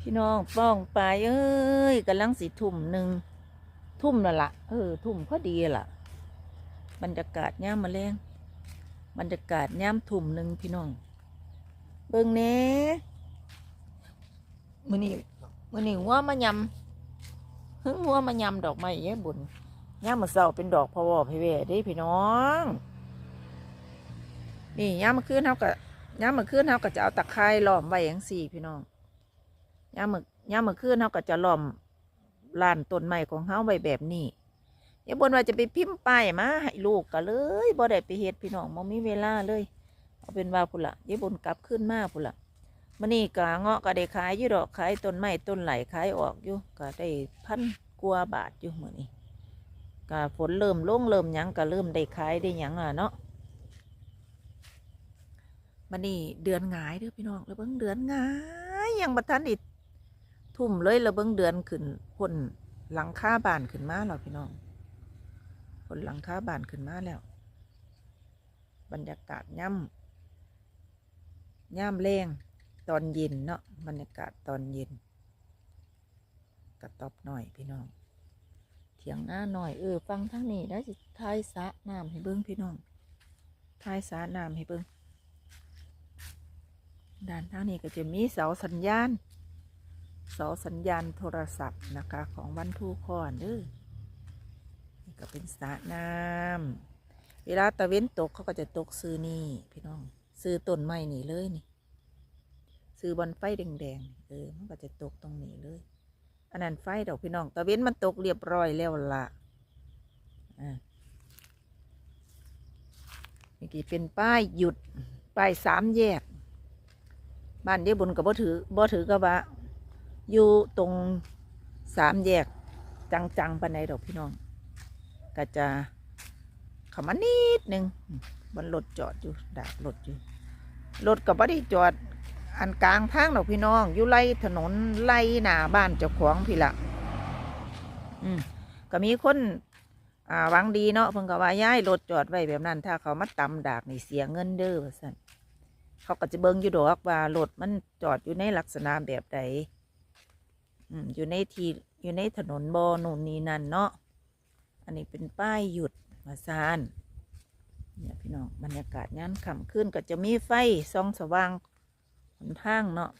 พี่น้องป้องไปเอ้ยกำลังสิทุ่มหนึ่งทุ่มนั่นละเออ ทุ่มพอดีล่ะบรรยากาศย่ามมาแรงบรรยากาศย่ามทุ่มหนึ่งพี่น้อง เบิ่งเน่มือนี้มือนี้หัวมายำหึงหัวมายำดอกไม้ยายบุญย่ามมาเศร้าเป็นดอกพะวอพะเวเด้พี่น้อง นี่ย่ามมาคืนเท่ากับย่ามมาคืนเท่ากับจะเอาตะไคร้ล้อมไว้อย่างสี่พี่น้อง ย่ามือย่ามือคืนเขาก็จะล้อมลานต้นไม้ของเขาไว้แบบนี้ยายบนว่าจะไปพิมพ์ป้ายมาให้ลูกก็เลยบ่ได้ไปเฮ็ดพี่น้องบ่มีเวลาเลยเอาเป็นว่าพุ่นละยายบนกลับขึ้นมาพุ่นละมันนี่กะเงาะก็ได้ขายอยู่ดอกขายต้นไม้ต้นไหลขายออกอยู่ก็ได้พันกว่าบาทอยู่มือนี้ก็ฝนเริ่มลงเริ่มหยังก็เริ่มได้ขายได้หยังอะเนาะมันนี่เดือนหงายเด้อพี่น้องแล้วเบิ่งเดือนหงายยังบ่ทันได้ ทุ่มเลยแล้วเบิงเดือนขึ้นพ่นหลังคาบานขึ้นมาแล้วพี่น้องพ่นหลังคาบานขึ้นมาแล้ว บรรยากาศย่ำย่ำแรงตอนเย็นเนาะบรรยากาศตอนเย็นกระตอบหน่อยพี่น้อง เถียงหน้าหน่อยเออฟังทั้งนี้ได้สิทายสะน้ำให้เบิ้งพี่น้องทายสะน้ำให้เบิ้งด้านทางนี้ก็จะมีเสาสัญญาณ เสาสัญญาณโทรศัพท์นะคะของวันทูคอนเด้อนี่ก็เป็นสระน้ำเวลาตะเว้นตกเขาก็จะตกซื้อนี่พี่น้องซื้อต้นไม้นี่เลยนี่ซื้อบอลไฟแดงๆเออมันก็จะตกตรงนี้เลย อันนั้นไฟดอกพี่น้อง ตะเว้นมันตกเรียบร้อยแล้วละอ่าเมื่อกี้เป็นป้ายหยุดป้ายสามแยกบ้านเดียบุญกับบ่ถือบ่ถือกระบะ อยู่ตรงสามแยกจังๆปานใดดอกพี่น้องก็จะเขามานิดนึงบนรถจอดอยู่ดากรถอยู่รถก็บ่ได้จอดอันกลางทางดอกพี่น้อง อยู่ไล่ถนนไล่หน้าบ้านเจ้าของพี่ละอืมก็มีคนอ่าหวังดีเนาะเพิ่นก็ว่าย้ายรถจอดไว้แบบนั้น ถ้าเขามาตำดากนี่เสียเงินเด้อว่าซั่นเขาก็จะเบิ่งอยู่ดอกว่ารถมันจอดอยู่ในลักษณะแบบใด อยู่ในทีอยู่ในถนนบอนูนนี่นั่นเนาะ อันนี้เป็นป้ายหยุดมาซานเนี่ยพี่น้องบรรยากาศงานค่ำขึ้นก็จะมีไฟส่องสว่างหนทางเนาะ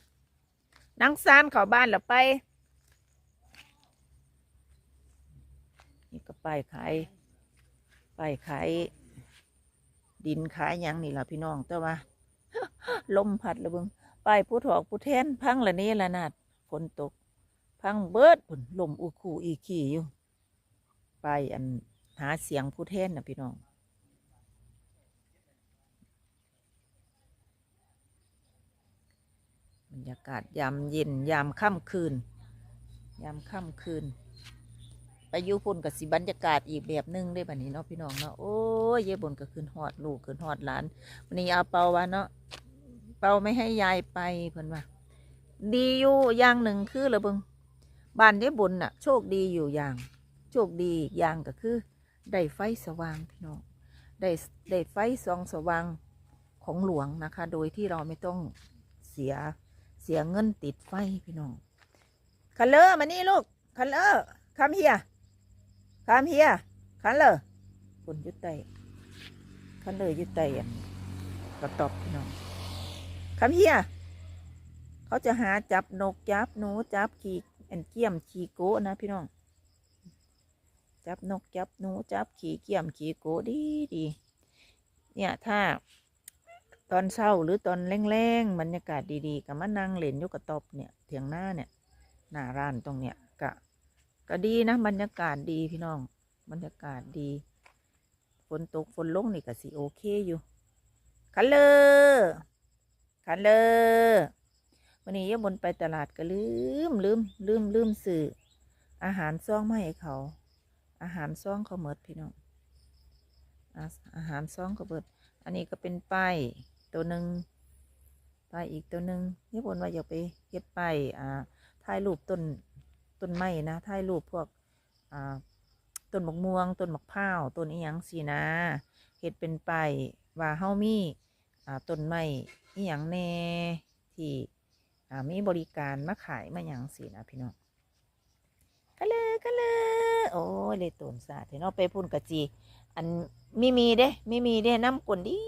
นั่งซานเข้าบ้านแล้วไป นี่ก็ป้ายขายป้ายขายดินขายยังนี่ละพี่น้องแต่ว่าลมพัดแล้วเบิงป้ายผู้ถอกผู้แทนพังละนี้ละนาดฝนตก พังเบิดผลลมอุคูอีขี่อยู่ ไปอันหาเสียงผู้แทนนะพี่น้อง บรรยากาศยามเย็นยามค่ำคืน ยามค่ำคืน ไปอยุพุ่นกับสิบรรยากาศอีกแบบหนึงได้แบบนี้เนาะพี่น้องเนาะโอ้ยเย่บนก็ขึ้นหอดลูกขึ้นหอดหลานวันนี้เอาเปาว่าเนาะเปาไม่ให้ยายไปเพิ่นว่าดีอยู่อย่างหนึ่งคือระเบิง บ้านได้บุญน่ะ โชคดีอยู่อย่าง โชคดีอย่างก็คือได้ไฟสว่างพี่น้องได้ได้ไฟสองสว่างของหลวงนะคะ โดยที่เราไม่ต้องเสียเสียเงินติดไฟพี่น้องคันเลอร์มานี่ลูกคันเลอร์คำเฮียคำเฮียคันเลอร์คนยุดไตคันเลอร์ยุดไตอะกระตอบพี่น้องคำเฮียเขาจะหาจับนกจับหนูจับขี่ อันเกี้ยมขี่โกะนะพี่น้อง จับนกจับหนูจับขี่เกี้ยมขี่โกะดีดีเนี่ยถ้าตอนเช้าหรือตอนแรงๆบรรยากาศดีๆกับมานั่งเล่นยกกระตอบเนี่ยเถียงหน้าเนี่ยหน้าร้านตรงเนี้ยกะก็ดีนะบรรยากาศดีพี่น้อง บรรยากาศดีฝนตกฝนลงนี่ก็สิโอเคอยู่ คันเลยคันเลย วันนี้ยาบนไปตลาดก็ลืมลืมลืมลืมสื่ออาหารซ่องไมาให้เขา อาหารซ่องเขาเมิดพี่น้องอาหารซ่องเขาเบิด อันนี้ก็เป็นป้ายตัวหนึ่งป้ายอีกตัวหนึ่งยาบนว่าอย่าไปเฮ็ดป้ายอ่าถ่ายรูปต้นต้นไม้นะถ่ายรูปพวกอ่าต้นมะม่วงต้นมะพร้าวต้นอีหยังสีนะเฮ็ดเป็นป้ายว่าเฮามีอ่าต้นไม้อีหยังแน่ที่ อ่ามีบริการมาขายมาหยังสินะพี่น้องกะเลยกะเลยโอ้ยเลยตนสาดเนาะไปพุ่นกะจี อันมีมีเด้มีมีเด้น้ำกลนดี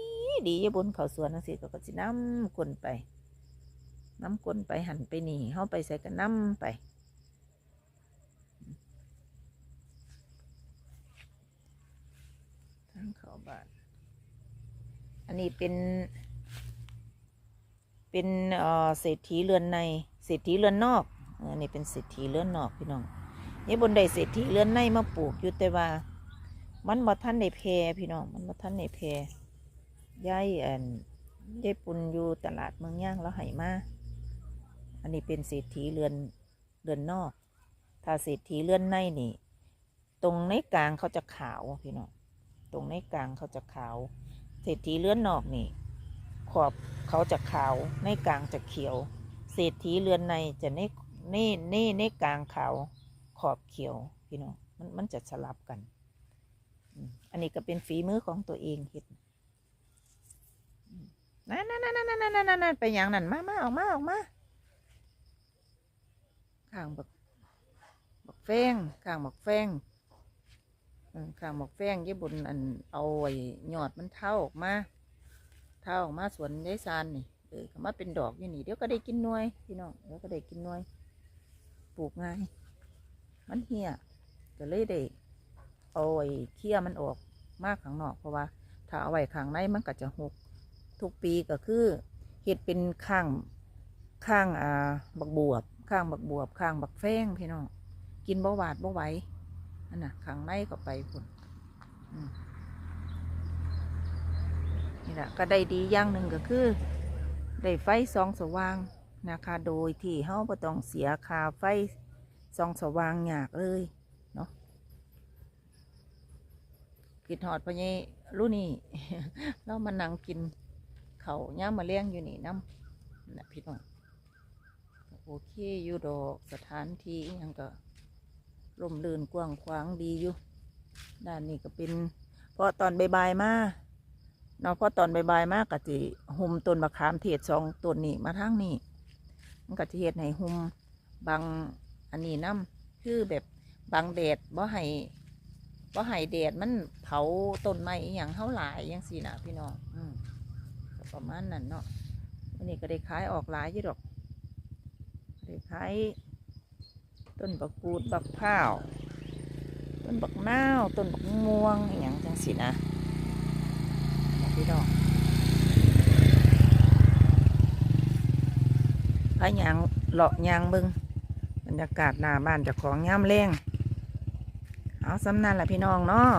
ดีอยบนเขาสวนนังสิก็ก็สิน้ำกลนไป น้ำกลนไปหันไปหนีเข้าไปใส่กันน้ำไปทางเขาบ้านอันนี้เป็น เป็นเศรษฐีเรือนในเศรษฐีเรือนนอกอันนี้เป็นเศรษฐีเรือนนอกพี่น้องนี่บนใดเศรษฐีเรือนในมาปลูกอยู่แต่ว่า มันบ่ท่านในเพพี่น้องมันบ่ท่านในเพยายอันยายปุนอยู่ตลาดเมืองย่างแล้วไหมาอันนี้เป็นเศรษฐีเรือนเรือนนอก ถ้าเศรษฐีเรือนในนี่ ตรงในกลางเขาจะขาวพี่น้องตรงในกลางเขาจะขาว เศรษฐีเรือนนอกนี่ ขอบเขาจะขาวในกลางจะเขียว เศรษฐีเรือนในจะในในในในกลางขาวขอบเขียวพี่น้องมันมันจะสลับกัน อันนี้ก็เป็นฝีมือของตัวเองเฮ็ดนั่นนั่นนั่นนั่นนั่นนั่นนั่นไปอย่างนั้นมามาออกมาออกมาข้างบักบักแฟงข้างบักแฟงข้างบักแฟงยี่บุญอันเอาไอ้ยอดมันเท่าออกมา เท่าออกมาสวนยายซานนี่เออก็มาเป็นดอกอยู่นี่เดี๋ยวก็ได้กินน่วยพี่น้องเดี๋ยวก็ได้กินน่วยปลูกง่าย มันเหี่ยก็เลยได้เอาไอ้เคี้ยมันออกมากข้างนอกเพราะว่า ถ้าเอาไว้ข้างในมันก็จะหกทุกปีก็คือเห็ดเป็นข้างข้างอ่าบักบวบข้างบักบวบข้างบักแฟงพี่น้องกินบ่หวาดบ่ไหวอันน่ะข้างในก็ไปพุ่นอืม นี่แหละก็ได้ดีอย่างหนึ่งก็คือ ได้ไฟซองสว่างนะคะ โดยที่เฮาบ่ต้องเสียค่าไฟซองสว่างยากเลยเนาะกินหอดพะนี่รู้นี่เรามานั่งกินเขาย่ามาเลี้ยงอยู่นี่น้ำนะพี่น้องโอเคอยู่ดอกสถานที่ยังก็ร่มรื่นกว้างขวางดีอยู่ ด้านนี้ก็เป็น เพราะตอนบ่ายๆมา เนาะพราะตอนบ่ายๆมากกะจิหุมต้นมะขามเทศสองต้นนี่มาทางนี้มันก็จะเฮ็ดให้หุมบังอันนี้น้ำคือแบบบังแดดบ่ให้ว่าไห้แดดมันเผาต้นไม้อหย่างเท่าหลายอยังสินะพี่น้องอืมก็ประมาณนั้นเนาะวันนี้ก็ได้ขายออกหลายอยู่ดอกได้ขายต้นบักกูดบักพร้าวต้นบักนาวต้นบักม่วงอหย่างจังสินะนะ พี่น้องพายางเลาะยางบึงบรรยากาศหน้าบ้านจากของย่ามแรงเอาสำนันแหละพี่น้องเนาะ